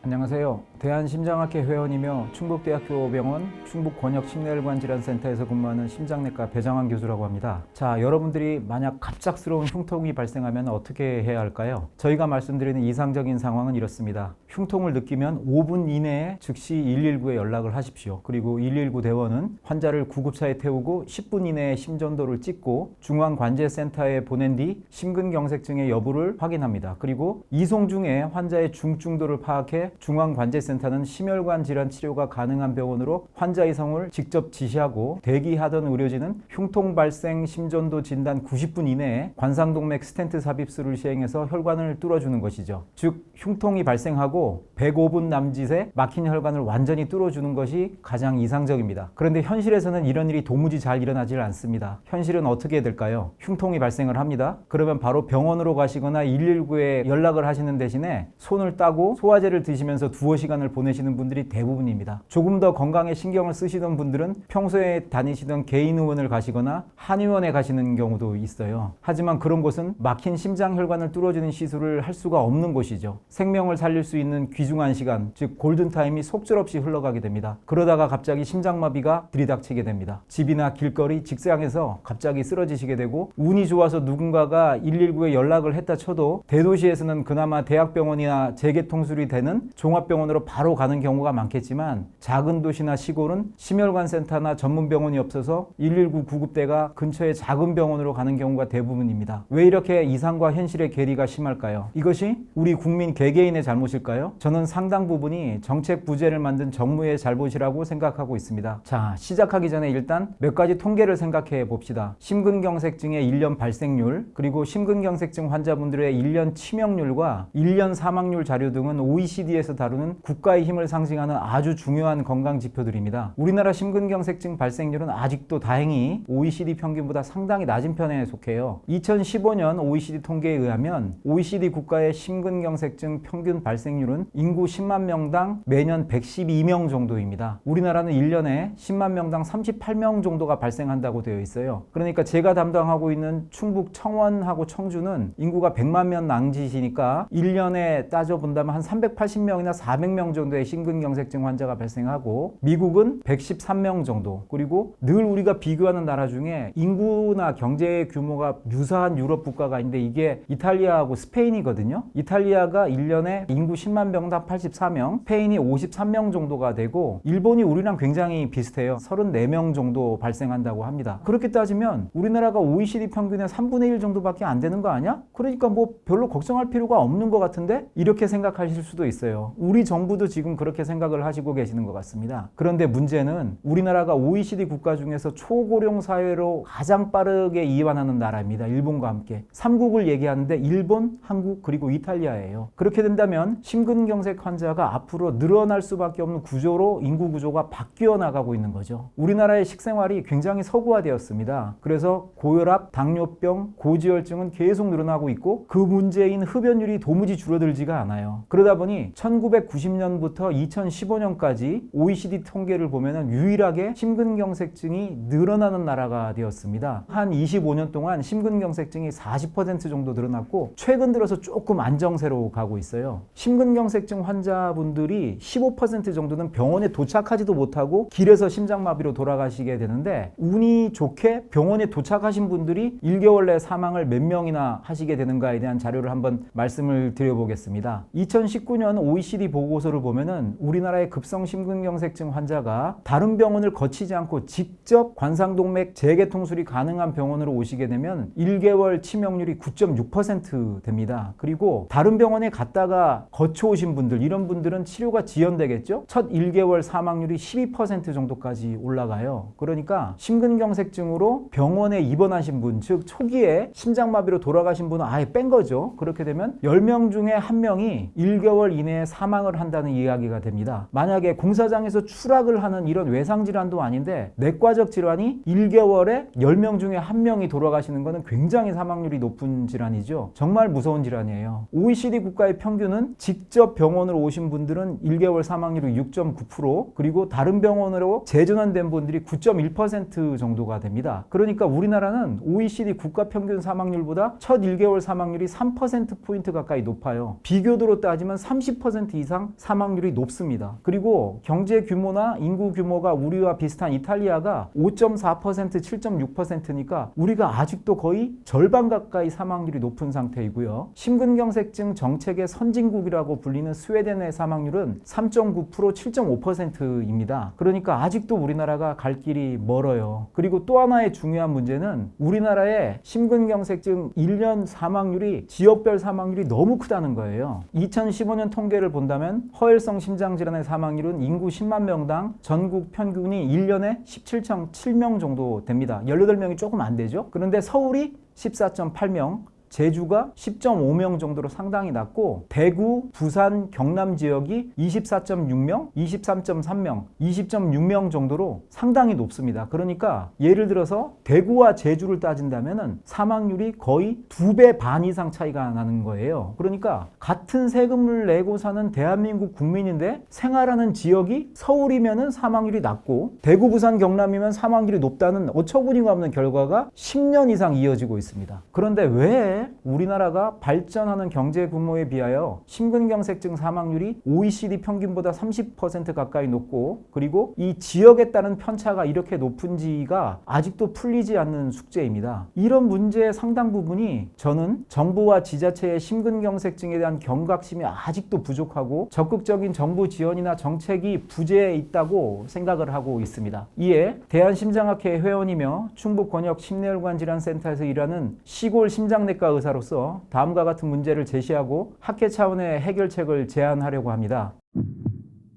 안녕하세요. 대한심장학회 회원이며 충북대학교 병원 충북권역심내혈관 질환센터에서 근무하는 심장내과 배장환 교수라고 합니다. 자, 여러분들이 만약 갑작스러운 흉통이 발생하면 어떻게 해야 할까요? 저희가 말씀드리는 이상적인 상황은 이렇습니다. 흉통을 느끼면 5분 이내에 즉시 119에 연락을 하십시오. 그리고 119 대원은 환자를 구급차에 태우고 10분 이내에 심전도를 찍고 중앙관제센터에 보낸 뒤 심근경색증의 여부를 확인합니다. 그리고 이송 중에 환자의 중증도를 파악해 중앙관제센터는 심혈관 질환 치료가 가능한 병원으로 환자 이송을 직접 지시하고 대기하던 의료진은 흉통 발생 심전도 진단 90분 이내에 관상동맥 스텐트 삽입술을 시행해서 혈관을 뚫어주는 것이죠. 즉 흉통이 발생하고 105분 남짓에 막힌 혈관을 완전히 뚫어주는 것이 가장 이상적입니다. 그런데 현실에서는 이런 일이 도무지 잘 일어나질 않습니다. 현실은 어떻게 될까요? 흉통이 발생을 합니다. 그러면 바로 병원으로 가시거나 119에 연락을 하시는 대신에 손을 따고 소화제를 드시면서 두어 시간을 보내시는 분들이 대부분입니다. 조금 더 건강에 신경을 쓰시던 분들은 평소에 다니시던 개인 의원을 가시거나 한의원에 가시는 경우도 있어요. 하지만 그런 곳은 막힌 심장 혈관을 뚫어주는 시술을 할 수가 없는 곳이죠. 생명을 살릴 수 있는 귀중한 시간, 즉 골든타임이 속절없이 흘러가게 됩니다. 그러다가 갑자기 심장마비가 들이닥치게 됩니다. 집이나 길거리, 직장에서 갑자기 쓰러지시게 되고 운이 좋아서 누군가가 119에 연락을 했다 쳐도 대도시에서는 그나마 대학병원이나 재개통술이 되는 종합병원으로 바로 가는 경우가 많겠지만 작은 도시나 시골은 심혈관 센터나 전문병원이 없어서 119 구급대가 근처의 작은 병원으로 가는 경우가 대부분입니다. 왜 이렇게 이상과 현실의 괴리가 심할까요? 이것이 우리 국민 개개인의 잘못일까요? 저는 상당 부분이 정책 부재를 만든 정부의 잘못이라고 생각하고 있습니다. 자, 시작하기 전에 일단 몇 가지 통계를 생각해 봅시다. 심근경색증의 1년 발생률, 그리고 심근경색증 환자분들의 1년 치명률과 1년 사망률 자료 등은 OECD에서 다루는 국가의 힘을 상징하는 아주 중요한 건강 지표들입니다. 우리나라 심근경색증 발생률은 아직도 다행히 OECD 평균보다 상당히 낮은 편에 속해요. 2015년 OECD 통계에 의하면 OECD 국가의 심근경색증 평균 발생률 은 인구 10만 명당 매년 112명 정도입니다. 우리나라는 1년에 10만 명당 38명 정도가 발생한다고 되어 있어요. 그러니까 제가 담당하고 있는 충북 청원하고 청주는 인구가 100만 명 낭짓이니까 1년에 따져본다면 한 380명이나 400명 정도의 심근경색증 환자가 발생하고 미국은 113명 정도 그리고 늘 우리가 비교하는 나라 중에 인구나 경제 규모가 유사한 유럽 국가가 있는데 이게 이탈리아하고 스페인이거든요. 이탈리아가 1년에 인구 10만 명당 84명, 스페인이 53명 정도가 되고 일본이 우리랑 굉장히 비슷해요. 34명 정도 발생한다고 합니다. 그렇게 따지면 우리나라가 OECD 평균의 3분의 1 정도밖에 안 되는 거 아니야? 그러니까 뭐 별로 걱정할 필요가 없는 것 같은데 이렇게 생각하실 수도 있어요. 우리 정부도 지금 그렇게 생각을 하시고 계시는 것 같습니다. 그런데 문제는 우리나라가 OECD 국가 중에서 초고령 사회로 가장 빠르게 이완하는 나라입니다. 일본과 함께. 삼국을 얘기하는데 일본, 한국 그리고 이탈리아예요. 그렇게 된다면 심 근경색 환자가 앞으로 늘어날 수밖에 없는 구조로 인구 구조가 바뀌어 나가고 있는 거죠. 우리나라의 식생활이 굉장히 서구화되었습니다. 그래서 고혈압, 당뇨병, 고지혈증은 계속 늘어나고 있고 그 문제인 흡연율이 도무지 줄어들지가 않아요. 그러다 보니 1990년부터 2015년까지 OECD 통계를 보면 유일하게 심근경색증이 늘어나는 나라가 되었습니다. 한 25년 동안 심근경색증이 40% 정도 늘어났고 최근 들어서 조금 안정세로 가고 있어요. 심근 경색증 환자분들이 15% 정도는 병원에 도착하지도 못하고 길에서 심장마비로 돌아가시게 되는데 운이 좋게 병원에 도착하신 분들이 1개월 내 사망을 몇 명이나 하시게 되는가에 대한 자료를 한번 말씀을 드려보겠습니다. 2019년 OECD 보고서를 보면은 우리나라의 급성 심근경색증 환자가 다른 병원을 거치지 않고 직접 관상동맥 재개통술이 가능한 병원으로 오시게 되면 1개월 치명률이 9.6% 됩니다. 그리고 다른 병원에 갔다가 거쳐 오신 분들 이런 분들은 치료가 지연되겠죠? 첫 1개월 사망률이 12% 정도까지 올라가요. 그러니까 심근경색증으로 병원에 입원하신 분, 즉 초기에 심장마비로 돌아가신 분은 아예 뺀 거죠. 그렇게 되면 10명 중에 한 명이 1개월 이내에 사망을 한다는 이야기가 됩니다. 만약에 공사장에서 추락을 하는 이런 외상 질환도 아닌데 내과적 질환이 1개월에 10명 중에 한 명이 돌아가시는 것은 굉장히 사망률이 높은 질환이죠. 정말 무서운 질환이에요. OECD 국가의 평균은 직접 병원으로 오신 분들은 1개월 사망률이 6.9% 그리고 다른 병원으로 재전환된 분들이 9.1% 정도가 됩니다. 그러니까 우리나라는 OECD 국가 평균 사망률보다 첫 1개월 사망률이 3%포인트 가까이 높아요. 비교도로 따지면 30% 80% 이상 사망률이 높습니다. 그리고 경제 규모나 인구 규모가 우리와 비슷한 이탈리아가 5.4% 7.6%니까 우리가 아직도 거의 절반 가까이 사망률이 높은 상태이고요. 심근경색증 정책의 선진국이라고 불리는 스웨덴의 사망률은 3.9% 7.5%입니다. 그러니까 아직도 우리나라가 갈 길이 멀어요. 그리고 또 하나의 중요한 문제는 우리나라의 심근경색증 1년 사망률이 지역별 사망률이 너무 크다는 거예요. 2015년 통계를 본다면 허혈성 심장질환의 사망률은 인구 10만 명당 전국 평균이 1년에 17.7명 정도 됩니다. 18명이 조금 안 되죠. 그런데 서울이 14.8명, 제주가 10.5명 정도로 상당히 낮고 대구, 부산, 경남 지역이 24.6명, 23.3명, 20.6명 정도로 상당히 높습니다. 그러니까 예를 들어서 대구와 제주를 따진다면은 사망률이 거의 두 배 반 이상 차이가 나는 거예요. 그러니까 같은 세금을 내고 사는 대한민국 국민인데 생활하는 지역이 서울이면은 사망률이 낮고 대구, 부산, 경남이면 사망률이 높다는 어처구니가 없는 결과가 10년 이상 이어지고 있습니다. 그런데 왜 우리나라가 발전하는 경제 규모에 비하여 심근경색증 사망률이 OECD 평균보다 30% 가까이 높고 그리고 이 지역에 따른 편차가 이렇게 높은지가 아직도 풀리지 않는 숙제입니다. 이런 문제의 상당 부분이 저는 정부와 지자체의 심근경색증에 대한 경각심이 아직도 부족하고 적극적인 정부 지원이나 정책이 부재해 있다고 생각을 하고 있습니다. 이에 대한심장학회 회원이며 충북권역 심내혈관 질환센터에서 일하는 시골 심장내과 의사로서 다음과 같은 문제를 제시하고 학회 차원의 해결책을 제안하려고 합니다.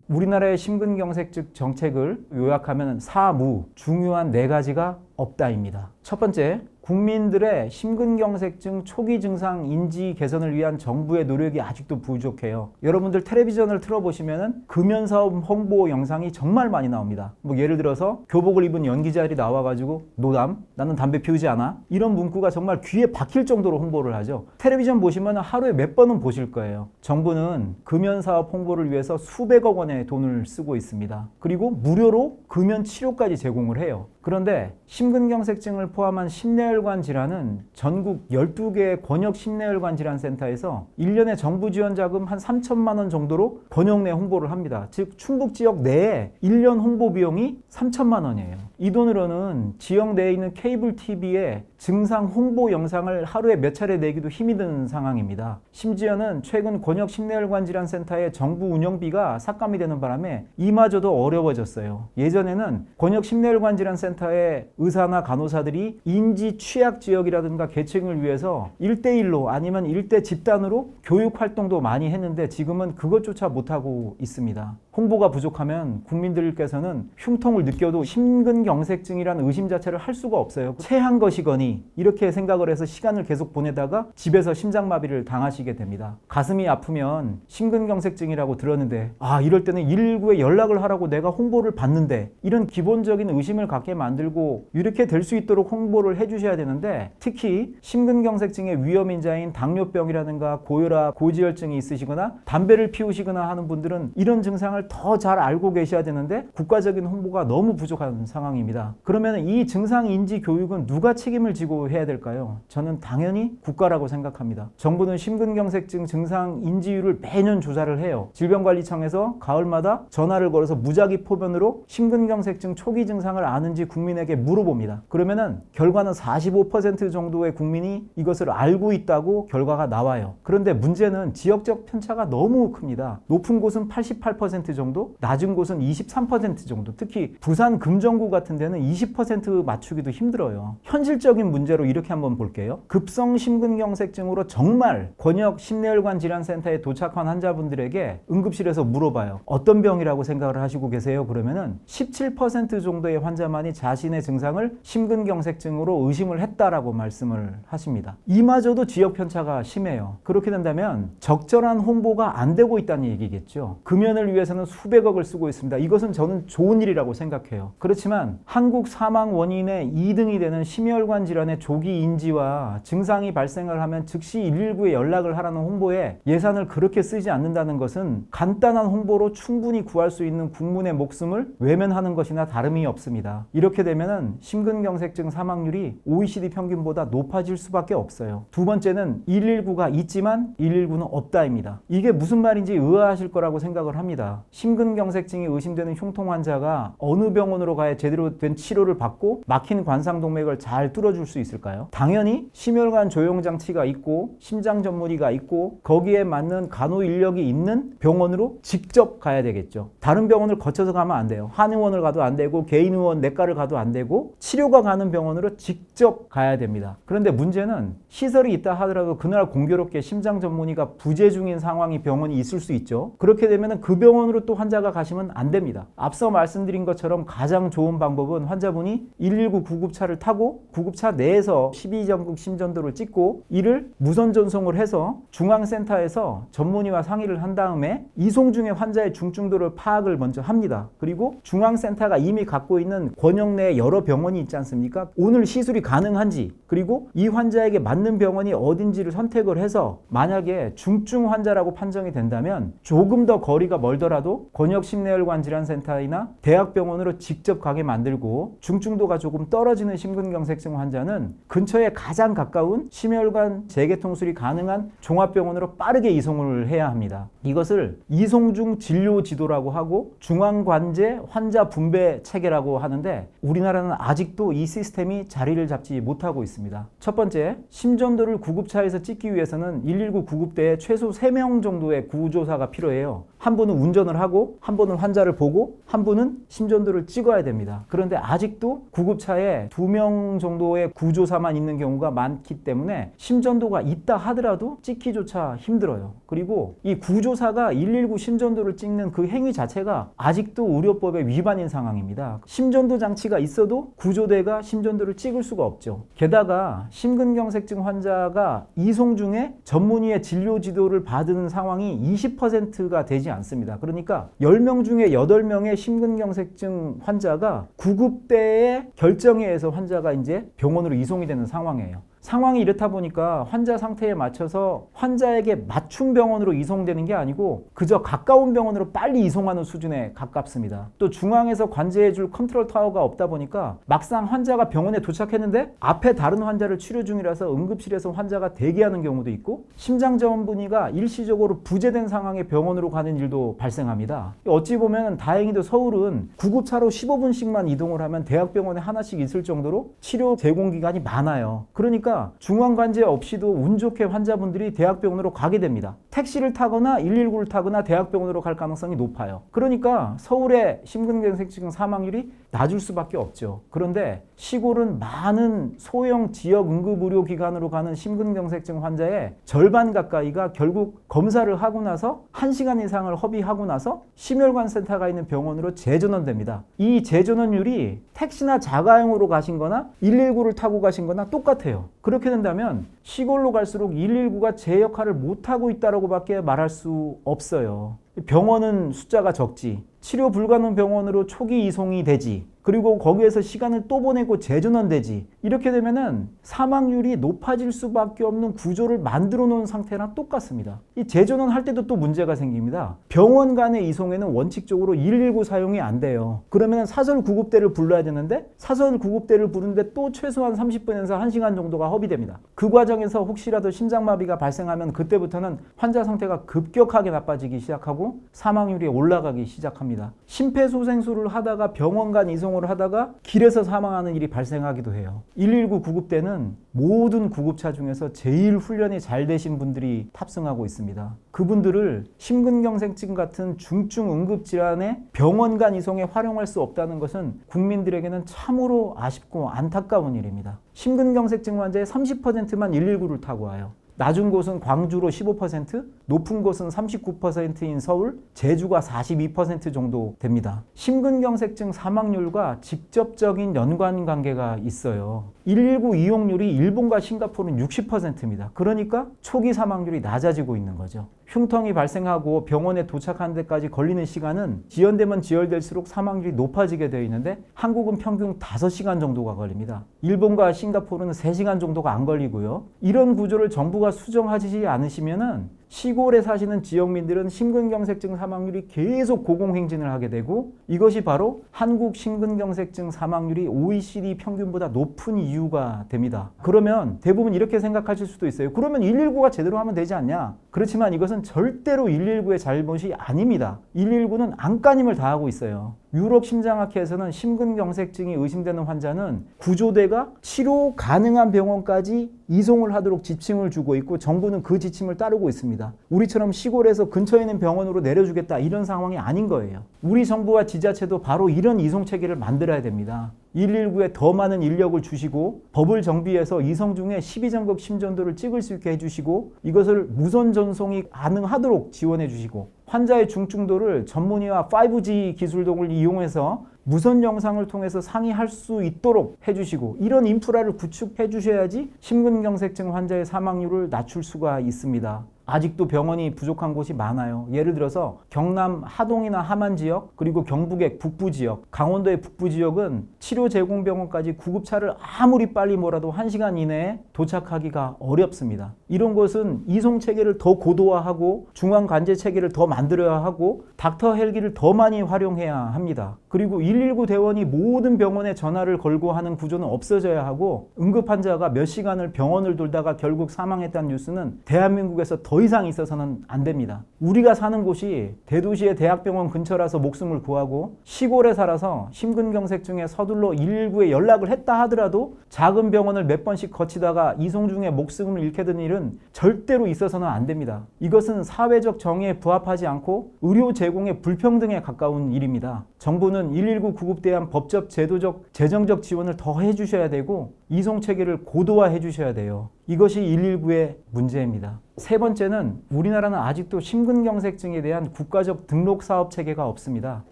우리나라의 심근경색증 정책을 요약하면 사무 중요한 네 가지가 없다입니다. 첫 번째, 국민들의 심근경색증 초기 증상 인지 개선을 위한 정부의 노력이 아직도 부족해요. 여러분들 텔레비전을 틀어보시면 금연사업 홍보 영상이 정말 많이 나옵니다. 뭐 예를 들어서 교복을 입은 연기자들이 나와가지고 노담, 나는 담배 피우지 않아. 이런 문구가 정말 귀에 박힐 정도로 홍보를 하죠. 텔레비전 보시면 하루에 몇 번은 보실 거예요. 정부는 금연사업 홍보를 위해서 수백억 원의 돈을 쓰고 있습니다. 그리고 무료로 금연 치료까지 제공을 해요. 그런데 심근경색증을 포함한 심내혈 관 질환은 전국 12개의 권역 심내혈관 질환 센터에서 1년에 정부 지원 자금 한 3천만 원 정도로 권역 내 홍보를 합니다. 즉 충북 지역 내에 1년 홍보 비용이 3천만 원이에요. 이 돈으로는 지역 내에 있는 케이블 TV에 증상 홍보 영상을 하루에 몇 차례 내기도 힘이 드는 상황입니다. 심지어는 최근 권역 심내혈관 질환 센터의 정부 운영비가 삭감이 되는 바람에 이마저도 어려워졌어요. 예전에는 권역 심내혈관 질환 센터의 의사나 간호사들이 인지 취약 지역이라든가 계층을 위해서 1대1로 아니면 1대 집단으로 교육 활동도 많이 했는데 지금은 그것조차 못하고 있습니다. 홍보가 부족하면 국민들께서는 흉통을 느껴도 심근경 색증이라는 의심 자체를 할 수가 없어요. 체한 것이거니 이렇게 생각을 해서 시간을 계속 보내다가 집에서 심장마비를 당하시게 됩니다. 가슴이 아프면 심근경색증이라고 들었는데 아 이럴 때는 119에 연락을 하라고 내가 홍보를 받는데 이런 기본적인 의심을 갖게 만들고 이렇게 될 수 있도록 홍보를 해주셔야 되는데 특히 심근경색증의 위험인자인 당뇨병이라든가 고혈압, 고지혈증이 있으시거나 담배를 피우시거나 하는 분들은 이런 증상을 더 잘 알고 계셔야 되는데 국가적인 홍보가 너무 부족한 상황입니다. 그러면 이 증상 인지 교육은 누가 책임을 지고 해야 될까요? 저는 당연히 국가라고 생각합니다. 정부는 심근경색증 증상 인지율을 매년 조사를 해요. 질병관리청에서 가을마다 전화를 걸어서 무작위 포변으로 심근경색증 초기 증상을 아는지 국민에게 물어봅니다. 그러면은 결과는 45% 정도의 국민이 이것을 알고 있다고 결과가 나와요. 그런데 문제는 지역적 편차가 너무 큽니다. 높은 곳은 88% 정도, 낮은 곳은 23% 정도. 특히 부산 금정구 같은 데는 20% 맞추기도 힘들어요. 현실적인 문제로 이렇게 한번 볼게요. 급성 심근경색증으로 정말 권역 심내혈관 질환센터에 도착한 환자분들에게 응급실에서 물어봐요. 어떤 병이라고 생각을 하시고 계세요? 그러면은 17% 정도의 환자만이 자신의 증상을 심근경색증으로 의심을 했다라고 말씀을 하십니다. 이마저도 지역 편차가 심해요. 그렇게 된다면 적절한 홍보가 안 되고 있다는 얘기겠죠. 금연을 위해서는 수백억을 쓰고 있습니다. 이것은 저는 좋은 일이라고 생각해요. 그렇지만 한국 사망 원인의 2등이 되는 심혈관 질환의 조기 인지와 증상이 발생을 하면 즉시 119에 연락을 하라는 홍보에 예산을 그렇게 쓰지 않는다는 것은 간단한 홍보로 충분히 구할 수 있는 국민의 목숨을 외면하는 것이나 다름이 없습니다. 이렇게 되면은 심근경색증 사망률이 OECD 평균보다 높아질 수밖에 없어요. 두 번째는 119가 있지만 119는 없다입니다. 이게 무슨 말인지 의아하실 거라고 생각을 합니다. 심근경색증이 의심되는 흉통 환자가 어느 병원으로 가야 제대로 된 치료를 받고 막힌 관상동맥을 잘 뚫어줄 수 있을까요? 당연히 심혈관 조영 장치가 있고 심장 전문의가 있고 거기에 맞는 간호 인력이 있는 병원으로 직접 가야 되겠죠. 다른 병원을 거쳐서 가면 안 돼요. 한의원을 가도 안 되고 개인의원 내과를 가도 안 되고 치료가 가는 병원으로 직접 가야 됩니다. 그런데 문제는 시설이 있다 하더라도 그날 공교롭게 심장 전문의가 부재 중인 상황이 병원이 있을 수 있죠. 그렇게 되면 그 병원으로 또 환자가 가시면 안 됩니다. 앞서 말씀드린 것처럼 가장 좋은 방법 은 환자분이 119 구급차를 타고 구급차 내에서 12전국 심전도를 찍고 이를 무선 전송을 해서 중앙센터에서 전문의와 상의를 한 다음에 이송 중에 환자의 중증도를 파악을 먼저 합니다. 그리고 중앙센터가 이미 갖고 있는 권역 내에 여러 병원이 있지 않습니까? 오늘 시술이 가능한지 그리고 이 환자에게 맞는 병원이 어딘지를 선택을 해서 만약에 중증 환자라고 판정이 된다면 조금 더 거리가 멀더라도 권역 심내혈관 질환센터이나 대학병원으로 직접 가게 만 들고 중증도가 조금 떨어지는 심근경색증 환자는 근처에 가장 가까운 심혈관 재개통술이 가능한 종합병원으로 빠르게 이송을 해야 합니다. 이것을 이송중 진료 지도라고 하고 중앙관제 환자 분배 체계라고 하는데 우리나라는 아직도 이 시스템이 자리를 잡지 못하고 있습니다. 첫 번째, 심전도를 구급차에서 찍기 위해서는 119 구급대에 최소 3명 정도의 구조사가 필요해요. 한 분은 운전을 하고 한 분은 환자를 보고 한 분은 심전도를 찍어야 됩니다. 그런데 아직도 구급차에 두 명 정도의 구조사만 있는 경우가 많기 때문에 심전도가 있다 하더라도 찍기조차 힘들어요. 그리고 이 구조사가 119 심전도를 찍는 그 행위 자체가 아직도 의료법의 위반인 상황입니다. 심전도 장치가 있어도 구조대가 심전도를 찍을 수가 없죠. 게다가 심근경색증 환자가 이송 중에 전문의의 진료 지도를 받은 상황이 20%가 되지 않습니다. 그러니까 10명 중에 8명의 심근경색증 환자가 구급대의 결정에 의해서 환자가 이제 병원으로 이송이 되는 상황이에요. 상황이 이렇다 보니까 환자 상태에 맞춰서 환자에게 맞춤 병원으로 이송되는 게 아니고 그저 가까운 병원으로 빨리 이송하는 수준에 가깝습니다. 또 중앙에서 관제해줄 컨트롤 타워가 없다 보니까 막상 환자가 병원에 도착했는데 앞에 다른 환자를 치료 중이라서 응급실에서 환자가 대기하는 경우도 있고 심장 전문의가 일시적으로 부재된 상황에 병원으로 가는 일도 발생합니다. 어찌 보면 다행히도 서울은 구급차로 15분씩만 이동을 하면 대학병원에 하나씩 있을 정도로 치료 제공 기간이 많아요. 그러니까 중앙 관제 없이도 운 좋게 환자분들이 대학병원으로 가게 됩니다. 택시를 타거나 119를 타거나 대학병원으로 갈 가능성이 높아요. 그러니까 서울의 심근경색증 사망률이 낮을 수밖에 없죠. 그런데 시골은 많은 소형 지역 응급의료기관으로 가는 심근경색증 환자의 절반 가까이가 결국 검사를 하고 나서 1시간 이상을 허비하고 나서 심혈관 센터가 있는 병원으로 재전원됩니다. 이 재전원율이 택시나 자가용으로 가신 거나 119를 타고 가신 거나 똑같아요. 그렇게 된다면 시골로 갈수록 119가 제 역할을 못하고 있다라고 밖에 말할 수 없어요. 병원은 숫자가 적지. 치료 불가능 병원으로 초기 이송이 되지. 그리고 거기에서 시간을 또 보내고 재전원되지. 이렇게 되면은 사망률이 높아질 수밖에 없는 구조를 만들어 놓은 상태랑 똑같습니다. 이 재전원 할 때도 또 문제가 생깁니다. 병원 간의 이송에는 원칙적으로 119 사용이 안 돼요. 그러면 사설 구급대를 불러야 되는데 사설 구급대를 부르는데 또 최소한 30분에서 1시간 정도가 허비됩니다. 그 과정에서 혹시라도 심장마비가 발생하면 그때부터는 환자 상태가 급격하게 나빠지기 시작하고 사망률이 올라가기 시작합니다. 심폐소생술을 하다가 병원 간 이송 을 하다가 길에서 사망하는 일이 발생하기도 해요. 119 구급대는 모든 구급차 중에서 제일 훈련이 잘 되신 분들이 탑승하고 있습니다. 그분들을 심근경색증 같은 중증 응급 질환의 병원 간 이송에 활용할 수 없다는 것은 국민들에게는 참으로 아쉽고 안타까운 일입니다. 심근경색증 환자의 30%만 119를 타고 와요. 낮은 곳은 광주로 15%, 높은 곳은 39%인 서울, 제주가 42% 정도 됩니다. 심근경색증 사망률과 직접적인 연관 관계가 있어요. 119 이용률이 일본과 싱가포르는 60%입니다. 그러니까 초기 사망률이 낮아지고 있는 거죠. 흉통이 발생하고 병원에 도착하는 데까지 걸리는 시간은 지연되면 지연될수록 사망률이 높아지게 되어 있는데 한국은 평균 5시간 정도가 걸립니다. 일본과 싱가포르는 3시간 정도가 안 걸리고요. 이런 구조를 정부가 수정하지 않으시면은 시골에 사시는 지역민들은 심근경색증 사망률이 계속 고공행진을 하게 되고 이것이 바로 한국 심근경색증 사망률이 OECD 평균보다 높은 이유가 됩니다. 그러면 대부분 이렇게 생각하실 수도 있어요. 그러면 119가 제대로 하면 되지 않냐? 그렇지만 이것은 절대로 119의 잘못이 아닙니다. 119는 안간힘을 다하고 있어요. 유럽 심장학회에서는 심근경색증이 의심되는 환자는 구조대가 치료 가능한 병원까지 이송을 하도록 지침을 주고 있고 정부는 그 지침을 따르고 있습니다. 우리처럼 시골에서 근처에 있는 병원으로 내려주겠다 이런 상황이 아닌 거예요. 우리 정부와 지자체도 바로 이런 이송 체계를 만들어야 됩니다. 119에 더 많은 인력을 주시고 법을 정비해서 이성 중에 12전극 심전도를 찍을 수 있게 해주시고 이것을 무선 전송이 가능하도록 지원해 주시고 환자의 중증도를 전문의와 5G 기술 등을 이용해서 무선 영상을 통해서 상의할 수 있도록 해주시고 이런 인프라를 구축해 주셔야지 심근경색증 환자의 사망률을 낮출 수가 있습니다. 아직도 병원이 부족한 곳이 많아요. 예를 들어서 경남 하동이나 함안 지역, 그리고 경북의 북부 지역, 강원도의 북부 지역은 치료 제공 병원까지 구급차를 아무리 빨리 몰아도 1시간 이내에 도착하기가 어렵습니다. 이런 곳은 이송 체계를 더 고도화하고 중앙 관제 체계를 더 만들어야 하고 닥터 헬기를 더 많이 활용해야 합니다. 그리고 119 대원이 모든 병원에 전화를 걸고 하는 구조는 없어져야 하고 응급 환자가 몇 시간을 병원을 돌다가 결국 사망했다는 뉴스는 대한민국에서 더 이상 있어서는 안 됩니다. 우리가 사는 곳이 대도시의 대학병원 근처라서 목숨을 구하고 시골에 살아서 심근경색증에 서둘러 119에 연락을 했다 하더라도 작은 병원을 몇 번씩 거치다가 이송 중에 목숨을 잃게 된 일은 절대로 있어서는 안 됩니다. 이것은 사회적 정의에 부합하지 않고 의료 제공의 불평등에 가까운 일입니다. 정부는 119 구급대에 대한 법적, 제도적, 재정적 지원을 더 해주셔야 되고 이송 체계를 고도화해 주셔야 돼요. 이것이 119의 문제입니다. 세 번째는 우리나라는 아직도 심근경색증에 대한 국가적 등록 사업 체계가 없습니다.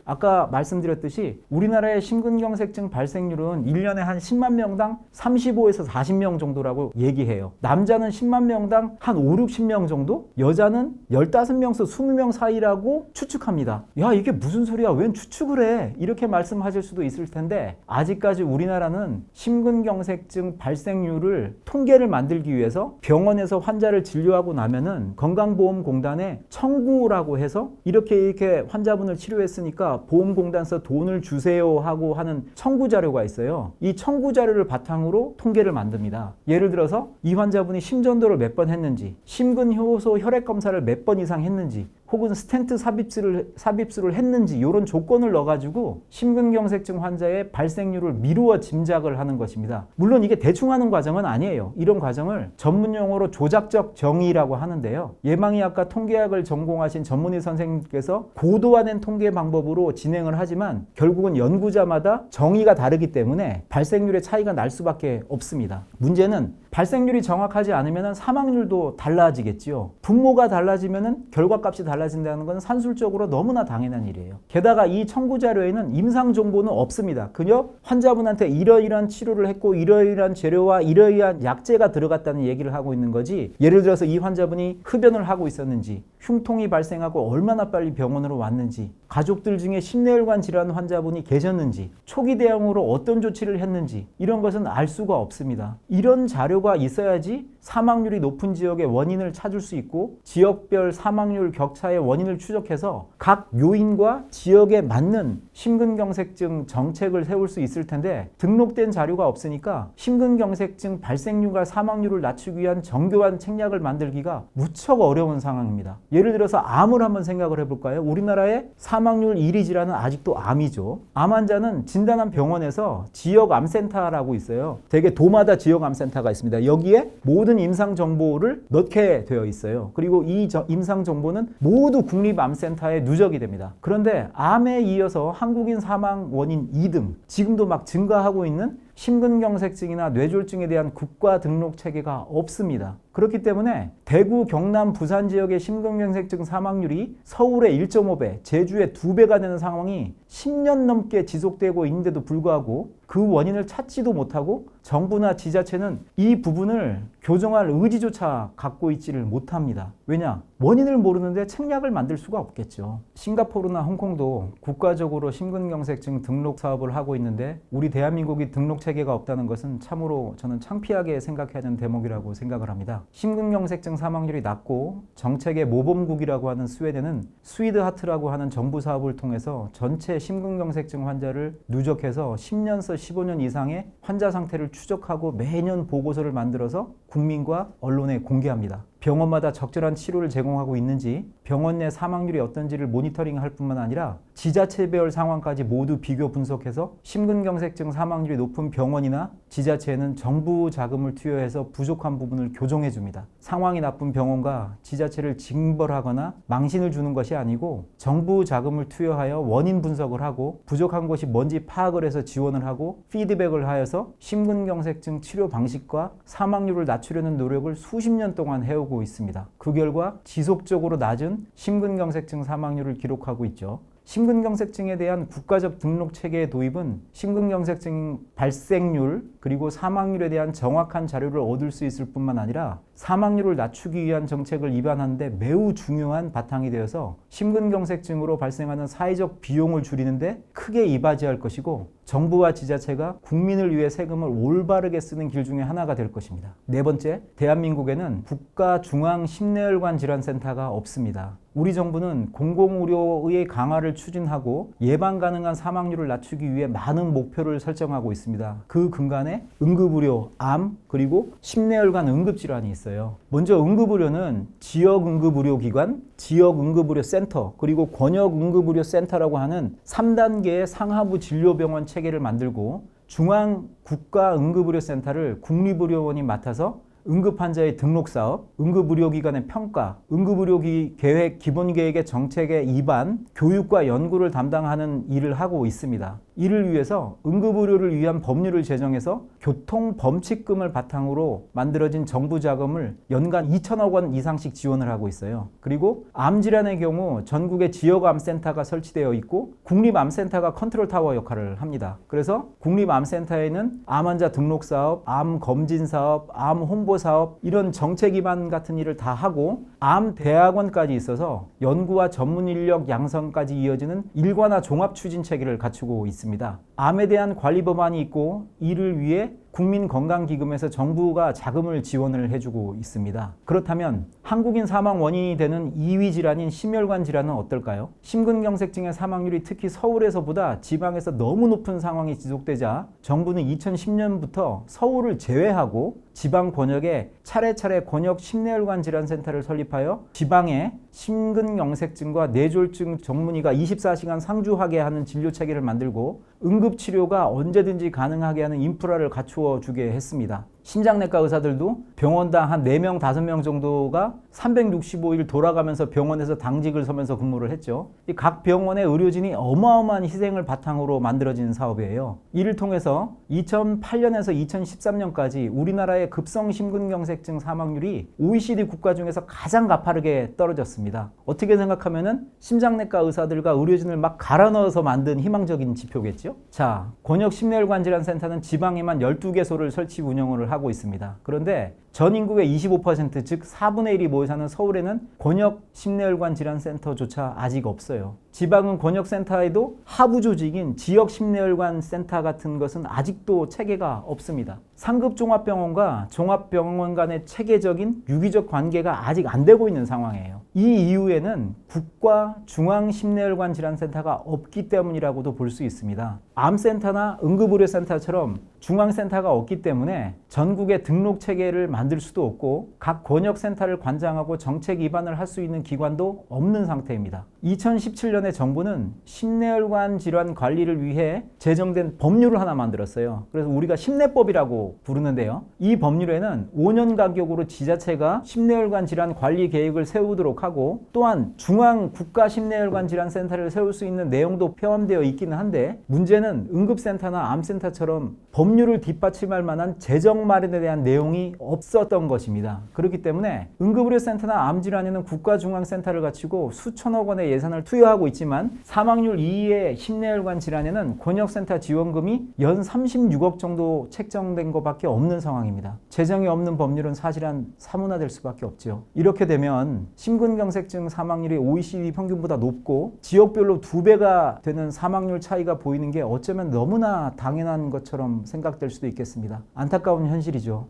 아까 말씀드렸듯이 우리나라의 심근경색증 발생률은 1년에 한 10만 명당 35에서 40명 정도라고 얘기해요. 남자는 10만 명당 한 5, 60명 정도? 여자는 15명에서 20명 사이라고 추측합니다. 야, 이게 무슨 소리야? 웬 추측을 해? 이렇게 말씀하실 수도 있을 텐데 아직까지 우리나라는 심근경색 증 발생률을 통계를 만들기 위해서 병원에서 환자를 진료하고 나면은 건강보험공단에 청구라고 해서 이렇게 이렇게 환자분을 치료했으니까 보험공단서 돈을 주세요 하고 하는 청구 자료가 있어요. 이 청구 자료를 바탕으로 통계를 만듭니다. 예를 들어서 이 환자분이 심전도를 몇 번 했는지, 심근효소 혈액 검사를 몇 번 이상 했는지, 혹은 스텐트 삽입술을, 삽입술을 했는지 이런 조건을 넣어가지고 심근경색증 환자의 발생률을 미루어 짐작을 하는 것입니다. 물론 이게 대충 하는 과정은 아니에요. 이런 과정을 전문 용어로 조작적 정의라고 하는데요. 예방의학과 통계학을 전공하신 전문의 선생님께서 고도화된 통계 방법으로 진행을 하지만 결국은 연구자마다 정의가 다르기 때문에 발생률의 차이가 날 수밖에 없습니다. 문제는 발생률이 정확하지 않으면 사망률도 달라지겠지요. 분모가 달라지면 결과값이 달라 진다는 것은 산술적으로 너무나 당연한 일이에요. 게다가 이 청구 자료에는 임상 정보는 없습니다. 그저 환자분한테 이러이러한 치료를 했고 이러이러한 재료와 이러이러한 약제가 들어갔다는 얘기를 하고 있는 거지. 예를 들어서 이 환자분이 흡연을 하고 있었는지, 흉통이 발생하고 얼마나 빨리 병원으로 왔는지, 가족들 중에 심내혈관 질환 환자분이 계셨는지, 초기 대응으로 어떤 조치를 했는지 이런 것은 알 수가 없습니다. 이런 자료가 있어야지 사망률이 높은 지역의 원인을 찾을 수 있고 지역별 사망률 격차의 원인을 추적해서 각 요인과 지역에 맞는 심근경색증 정책을 세울 수 있을 텐데 등록된 자료가 없으니까 심근경색증 발생률과 사망률을 낮추기 위한 정교한 책략을 만들기가 무척 어려운 상황입니다. 예를 들어서 암을 한번 생각을 해볼까요? 우리나라의 사망률 1위 질환은 아직도 암이죠. 암 환자는 진단한 병원에서 지역 암센터라고 있어요. 대개 도마다 지역 암센터가 있습니다. 여기에 모든 임상 정보를 넣게 되어 있어요. 그리고 이 임상 정보는 모두 국립암센터에 누적이 됩니다. 그런데 암에 이어서 한 국인 사망 원인 2등, 지금도 막 증가하고 있는 심근경색증이나 뇌졸중에 대한 국가 등록 체계가 없습니다. 그렇기 때문에 대구, 경남, 부산 지역의 심근경색증 사망률이 서울의 1.5배, 제주의 2배가 되는 상황이 10년 넘게 지속되고 있는데도 불구하고 그 원인을 찾지도 못하고 정부나 지자체는 이 부분을 교정할 의지조차 갖고 있지를 못합니다. 왜냐? 원인을 모르는데 책약을 만들 수가 없겠죠. 싱가포르나 홍콩도 국가적으로 심근경색증 등록 사업을 하고 있는데 우리 대한민국이 등록 체계가 없다는 것은 참으로 저는 창피하게 생각해야 하는 대목이라고 생각을 합니다. 심근경색증 사망률이 낮고 정책의 모범국이라고 하는 스웨덴은 스위드 하트라고 하는 정부 사업을 통해서 전체 심근경색증 환자를 누적해서 10년서 15년 이상의 환자 상태를 추적하고 매년 보고서를 만들어서 국민과 언론에 공개합니다. 병원마다 적절한 치료를 제공하고 있는지 병원 내 사망률이 어떤지를 모니터링할 뿐만 아니라 지자체별 상황까지 모두 비교 분석해서 심근경색증 사망률이 높은 병원이나 지자체는 정부 자금을 투여해서 부족한 부분을 교정해 줍니다. 상황이 나쁜 병원과 지자체를 징벌하거나 망신을 주는 것이 아니고 정부 자금을 투여하여 원인 분석을 하고 부족한 것이 뭔지 파악을 해서 지원을 하고 피드백을 하여서 심근경색증 치료 방식과 사망률을 낮추려는 노력을 수십 년 동안 해오고 있습니다. 그 결과 지속적으로 낮은 심근경색증 사망률을 기록하고 있죠. 심근경색증에 대한 국가적 등록 체계의 도입은 심근경색증 발생률 그리고 사망률에 대한 정확한 자료를 얻을 수 있을 뿐만 아니라 사망률을 낮추기 위한 정책을 입안하는데 매우 중요한 바탕이 되어서 심근경색증으로 발생하는 사회적 비용을 줄이는데 크게 이바지할 것이고 정부와 지자체가 국민을 위해 세금을 올바르게 쓰는 길 중에 하나가 될 것입니다. 네 번째, 대한민국에는 국가 중앙 심내혈관 질환센터가 없습니다. 우리 정부는 공공의료의 강화를 추진하고 예방 가능한 사망률을 낮추기 위해 많은 목표를 설정하고 있습니다. 그 근간에 응급의료, 암, 그리고 심내혈관 응급질환이 있어요. 먼저 응급의료는 지역 응급의료기관, 지역 응급의료 센터, 그리고 권역 응급의료 센터라고 하는 3단계의 상하부 진료병원 체계를 만들고 중앙 국가 응급의료센터를 국립의료원이 맡아서 응급 환자의 등록 사업, 응급의료기관의 평가, 응급의료기 계획 기본 계획의 정책의 입안, 교육과 연구를 담당하는 일을 하고 있습니다. 이를 위해서 응급의료를 위한 법률을 제정해서 교통 범칙금을 바탕으로 만들어진 정부 자금을 연간 2천억 원 이상씩 지원을 하고 있어요. 그리고 암 질환의 경우 전국에 지역 암센터가 설치되어 있고 국립 암센터가 컨트롤 타워 역할을 합니다. 그래서 국립 암센터에는 암 환자 등록 사업, 암 검진 사업, 암 홍보 사업 이런 정책 기반 같은 일을 다 하고 암 대학원까지 있어서 연구와 전문 인력 양성까지 이어지는 일관화 종합 추진 체계를 갖추고 있습니다. 암에 대한 관리 법안이 있고 이를 위해 국민건강기금에서 정부가 자금을 지원을 해주고 있습니다. 그렇다면 한국인 사망 원인이 되는 2위 질환인 심혈관 질환은 어떨까요? 심근경색증의 사망률이 특히 서울에서보다 지방에서 너무 높은 상황이 지속되자 정부는 2010년부터 서울을 제외하고 지방 권역에 차례차례 권역 심내혈관 질환센터를 설립하여 지방에 심근경색증과 뇌졸중 전문의가 24시간 상주하게 하는 진료 체계를 만들고 응급 치료가 언제든지 가능하게 하는 인프라를 갖추어 주게 했습니다. 심장내과 의사들도 병원당 한 4명, 5명 정도가 365일 돌아가면서 병원에서 당직을 서면서 근무를 했죠. 이각 병원의 의료진이 어마어마한 희생을 바탕으로 만들어진 사업이에요. 이를 통해서 2008년에서 2013년까지 우리나라의 급성 심근경색증 사망률이 OECD 국가 중에서 가장 가파르게 떨어졌습니다. 어떻게 생각하면은 심장내과 의사들과 의료진을 막 갈아 넣어서 만든 희망적인 지표겠죠? 자, 권역 심내혈관 질환 센터는 지방에만 12개소를 설치 운영을 하고 있습니다. 그런데 전 인구의 25%, 즉 4분의 1이 모여 사는 서울에는 권역 심내혈관 질환 센터조차 아직 없어요. 지방은 권역 센터에도 하부 조직인 지역 심내혈관 센터 같은 것은 아직도 체계가 없습니다. 상급 종합병원과 종합병원 간의 체계적인 유기적 관계가 아직 안 되고 있는 상황이에요. 이 이유에는 국가 중앙 심내혈관 질환 센터가 없기 때문이라고도 볼 수 있습니다. 암센터나 응급의료센터처럼 중앙센터가 없기 때문에 전국의 등록 체계를 만들 수도 없고 각 권역센터를 관장하고 정책 입안을 할 수 있는 기관도 없는 상태입니다. 2017년에 정부는 심내혈관 질환 관리를 위해 제정된 법률을 하나 만들었어요. 그래서 우리가 심내법이라고 부르는데요. 이 법률에는 5년 간격으로 지자체가 심내혈관 질환 관리 계획을 세우도록 하고 또한 중앙 국가 심내혈관 질환 센터를 세울 수 있는 내용도 포함되어 있기는 한데 문제는 그때는 응급센터나 암센터처럼 법률을 뒷받침할 만한 재정 마련에 대한 내용이 없었던 것입니다. 그렇기 때문에 응급의료센터나 암질환에는 국가중앙센터를 갖추고 수천억 원의 예산을 투여하고 있지만 사망률 2위의 심내혈관 질환에는 권역센터 지원금이 연 36억 정도 책정된 것밖에 없는 상황입니다. 재정이 없는 법률은 사실은 사문화될 수밖에 없죠. 이렇게 되면 심근경색증 사망률이 OECD 평균보다 높고 지역별로 두 배가 되는 사망률 차이가 보이는 게 어쩌면 너무나 당연한 것처럼 생각될 수도 있겠습니다. 안타까운 현실이죠.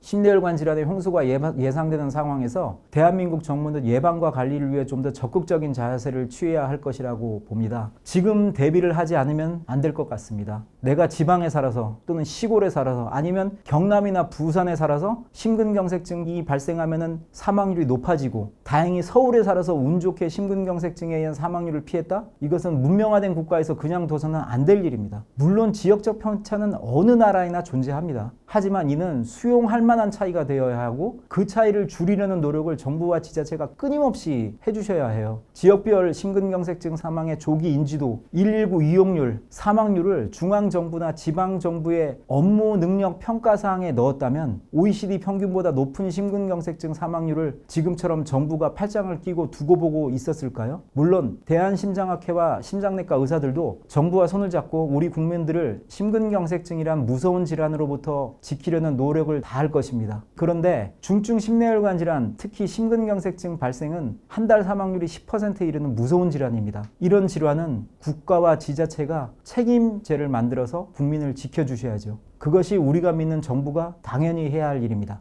심내혈관 질환의 홍수가 예상되는 상황에서 대한민국 정부는 예방과 관리를 위해 좀 더 적극적인 자세를 취해야 할 것이라고 봅니다. 지금 대비를 하지 않으면 안 될 것 같습니다. 내가 지방에 살아서 또는 시골에 살아서 아니면 경남이나 부산에 살아서 심근경색증이 발생하면은 사망률이 높아지고 다행히 서울에 살아서 운 좋게 심근경색증에 의한 사망률을 피했다? 이것은 문명화된 국가에서 그냥 둬서는 안 될 일입니다. 물론 지역적 편차는 어느 나라에나 존재합니다. 하지만 이는 수용할 만한 차이가 되어야 하고 그 차이를 줄이려는 노력을 정부와 지자체가 끊임없이 해주셔야 해요. 지역별 심근경색증 사망의 조기 인지도, 119 이용률, 사망률을 중앙정부나 지방정부의 업무 능력 평가 사항에 넣었다면 OECD 평균보다 높은 심근경색증 사망률을 지금처럼 정부가 팔짱을 끼고 두고 보고 있었을까요? 물론 대한심장학회와 심장내과 의사들도 정부와 손을 잡고 우리 국민들을 심근경색증이란 무서운 질환으로부터 지키려는 노력을 다할 것입니다. 그런데 중증 심내혈관 질환, 특히 심근경색증 발생은 한 달 사망률이 10%에 이르는 무서운 질환입니다. 이런 질환은 국가와 지자체가 책임제를 만들어서 국민을 지켜주셔야죠. 그것이 우리가 믿는 정부가 당연히 해야 할 일입니다.